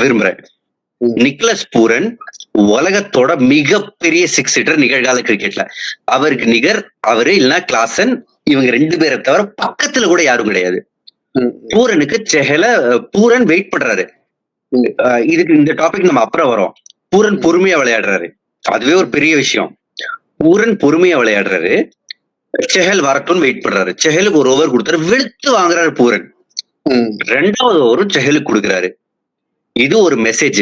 விரும்புறேன். நிக்லஸ் பூரன் உலகத்தோட மிகப்பெரிய சிக்ஸ் சீட்டர் நிகழ்கால கிரிக்கெட்ல அவருக்கு நிகர் அவரு இல்லைன்னா கிளாசன் இவங்க ரெண்டு பேரை தவிர பக்கத்துல கூட யாரும் கிடையாது. பூரனுக்கு செஹல பூரன் வெயிட் பண்றாரு. இதுக்கு இந்த டாபிக் நம்ம அப்புறம் வரோம். பூரன் பொறுமையா விளையாடுறாரு. அதுவே ஒரு பெரிய விஷயம். பூரன் பொறுமையா விளையாடுறாரு. செஹல் வரட்டும்னு வெயிட் பண்றாரு. செஹலுக்கு ஒரு ஓவர் கொடுத்தாரு. வெளுத்து வாங்குறாரு பூரன். ரெண்டாவது ஓவரும் செஹலுக்கு கொடுக்குறாரு. இது ஒரு மெசேஜ்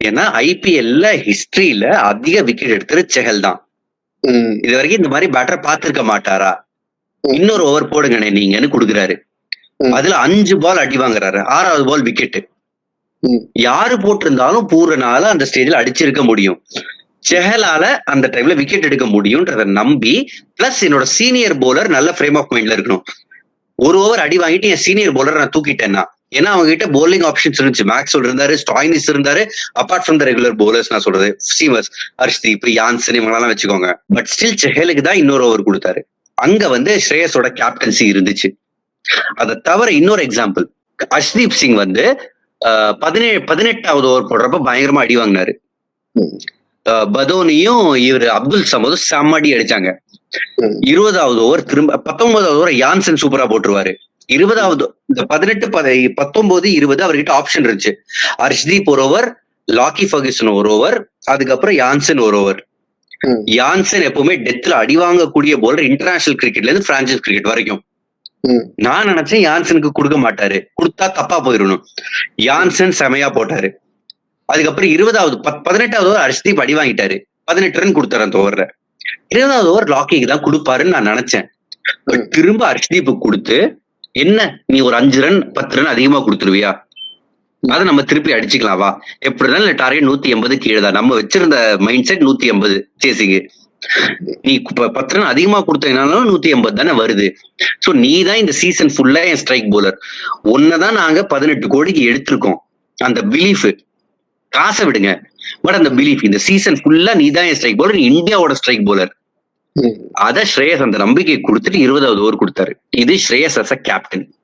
ஏன்னா ஐபிஎல்ல ஹிஸ்டரியில அதிக விக்கெட் எடுத்தது செஹல் தான். இது வரைக்கும் இந்த மாதிரி பேட்டர் பார்த்திருக்க மாட்டாரா. இன்னொரு ஓவர் போடுங்கண்ணே நீங்கன்னு கொடுக்குறாரு. அதுல அஞ்சு பால் அடி வாங்குறாரு. ஆறாவது பால் விக்கெட். யாரு போட்டிருந்தாலும் பூரனால அந்த ஸ்டேஜ்ல அடிச்சிருக்க முடியும். செஹலால அந்த டைம்ல விக்கெட் எடுக்க முடியும்ன்றத நம்பி பிளஸ் என்னோட சீனியர் போலர் நல்ல ஃப்ரேம் ஆஃப் மைண்ட்ல இருக்கணும். ஒரு ஓவர் அடி வாங்கிட்டு என் சீனியர் போலர் நான் தூக்கிட்டேன்னா ஏன்னா அவங்க கிட்ட bowling ஆப்ஷன்ஸ் இருந்துச்சு. மேக்ஸ் இருந்தாரு ஸ்டாயினிஸ் இருந்தாரு. Apart from the regular bowlers நான் சொல்றது சீமஸ் ஹர்ஷ்தீப் யான்சன் இவங்களெல்லாம் வச்சுக்கோங்க. பட் ஸ்டில் செஹலுக்கு தான் இன்னொரு ஓவர் கொடுத்தாரு. அங்க வந்து ஸ்ரேயஸோட கேப்டன்சி இருந்துச்சு. அதை தவிர இன்னொரு எக்ஸாம்பிள் ஹர்ஷ்தீப் சிங் வந்து பதினேழு பதினெட்டாவது ஓவர் போடுறப்ப பயங்கரமா அடி வாங்கினாரு. பதோனியும் இவர் அப்துல் சமதும் செம்ம அடி அடிச்சாங்க. இருபதாவது ஓவர் திரும்ப பத்தொன்பதாவது ஓவர் யான்சன் சூப்பரா போட்டுருவாரு. இருபதாவது இந்த பதினெட்டு பத பத்தொன்பது இருபது அவர்கிட்ட ஆப்ஷன் இருந்துச்சு. ஹர்ஷ்தீப் ஒரு ஓவர் லாக்கி ஃபர்கூசன் ஒரு ஓவர் அதுக்கப்புறம் யான்சன் ஒரு ஓவர். யான்சன் எப்பவுமே டெத்ல அடி வாங்கக்கூடிய போலர் இன்டர்நேஷனல் கிரிக்கெட்ல இருந்து பிரான்சைஸ் கிரிக்கெட் வரைக்கும். நான் நினைச்சேன் யான்சனுக்கு கொடுக்க மாட்டாரு. கொடுத்தா தப்பா போயிடணும். யான்சன் செமையா போட்டாரு. அதுக்கப்புறம் இருபதாவது பத்- பதினெட்டாவது ஓவர் ஹர்ஷ்தீப் அடி வாங்கிட்டாரு. பதினெட்டு ரன் கொடுத்தாரு அந்த ஓவர்ல இருபதாவது ஓவர் லாக்கிக்கு தான் கொடுப்பாருன்னு நான் நினைச்சேன். திரும்ப ஹர்ஷ்தீப்புக்கு கொடுத்து என்ன? நீ ஒரு அஞ்சு ரன் பத்து ரன் அதிகமா கொடுத்துருவியா? அதை நம்ம திருப்பி அடிச்சுக்கலாம் வா. எப்படி இருந்தாலும் டார்கெட் நூத்தி எண்பது கீழே தான். நம்ம வச்சிருந்த மைண்ட் செட் நூத்தி எண்பது சேசிங்கு நீ ப- பத்து ரன் அதிகமா கொடுத்தீங்கனாலும் நூத்தி எண்பது தானே வருது. சோ நீ தான் இந்த சீசன் ஃபுல்லா என் ஸ்ட்ரைக் போலர் ஒன்னதான் நாங்க பதினெட்டு கோடிக்கு எடுத்திருக்கோம். அந்த பிலீஃப் காசை விடுங்க. பட் அந்த பிலீஃப் இந்த சீசன் ஃபுல்லா நீ தான் என் ஸ்ட்ரைக் போலர் இந்தியாவோட ஸ்ட்ரைக் போலர் அத ஸ்ரேயஸ் அந்த நம்பிக்கை கொடுத்துட்டு இருபதாவது ஓவர் கொடுத்தாரு. இது ஸ்ரேயஸ் அஸ் அ கேப்டன்